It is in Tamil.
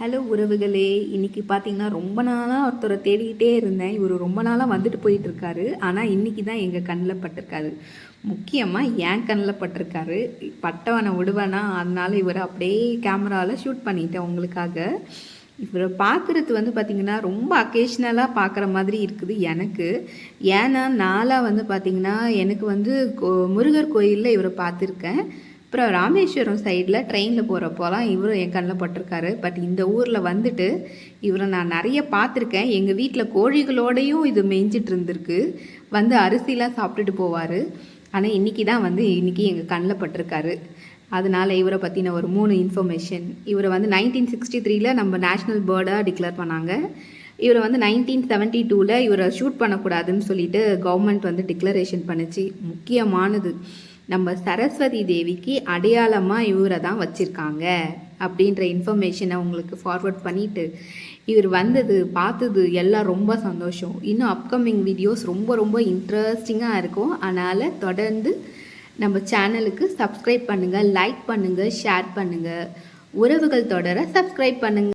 ஹலோ உறவுகளே. இன்றைக்கி பார்த்தீங்கன்னா ரொம்ப நாளாக ஒருத்தரை தேடிக்கிட்டே இருந்தேன். இவர் ரொம்ப நாளாக வந்துட்டு போயிட்டுருக்காரு. ஆனால் இன்றைக்கி தான் எங்கள் கண்ணில் பட்டிருக்காரு. முக்கியமாக என் கண்ணில் பட்டிருக்காரு. பட்டவனை விடுவேனா அதனால் இவரை அப்படியே கேமராவில் ஷூட் பண்ணிட்டேன் உங்களுக்காக. இவரை பார்க்குறது வந்து பார்த்திங்கன்னா ரொம்ப அக்கேஷ்னலாக பார்க்குற மாதிரி இருக்குது எனக்கு. ஏன்னா நாளாக வந்து பார்த்திங்கன்னா எனக்கு வந்து கோ- முருகர் கோயிலில் இவரை பார்த்துருக்கேன் அப்புறம் ராமேஸ்வரம் சைடில் ட்ரெயினில் போகிறப்போலாம் இவரும் என் கண்ணில் பட்டிருக்காரு. பட் இந்த ஊரில் வந்துட்டு இவரை நான் நிறைய பார்த்துருக்கேன். எங்கள் வீட்டில் கோழிகளோடையும் இது மேய்ஞ்சிட்டு இருந்திருக்கு. வந்து அரிசிலாம் சாப்பிட்டுட்டு போவார். ஆனால் இன்றைக்கி தான் வந்து இன்றைக்கி எங்கள் கண்ணில் பட்டிருக்காரு. அதனால இவரை பற்றின ஒரு மூணு இன்ஃபர்மேஷன் இவரை வந்து நைன்டீன் சிக்ஸ்டி த்ரீல நம்ம நேஷ்னல் பேர்டாக டிக்ளேர் பண்ணாங்க. இவரை வந்து நைன்டீன் செவன்ட்டி டூவில் இவரை ஷூட் பண்ணக்கூடாதுன்னு சொல்லிட்டு கவர்மெண்ட் வந்து டிக்ளரேஷன் பண்ணுச்சு. முக்கியமானது. நம்ம சரஸ்வதி தேவிக்கு அடையாளமாக இவரை தான் வச்சுருக்காங்க அப்படின்ற இன்ஃபர்மேஷனை உங்களுக்கு ஃபார்வர்ட் பண்ணிவிட்டு இவர் வந்தது பார்த்தது எல்லாம் ரொம்ப சந்தோஷம். இன்னும் அப்கமிங் வீடியோஸ் ரொம்ப ரொம்ப இன்ட்ரெஸ்டிங்காக இருக்கும். அதனால் தொடர்ந்து நம்ம சேனலுக்கு சப்ஸ்கிரைப் பண்ணுங்கள் லைக் பண்ணுங்கள் ஷேர் பண்ணுங்கள் உறவுகள் தொடர சப்ஸ்கிரைப் பண்ணுங்கள்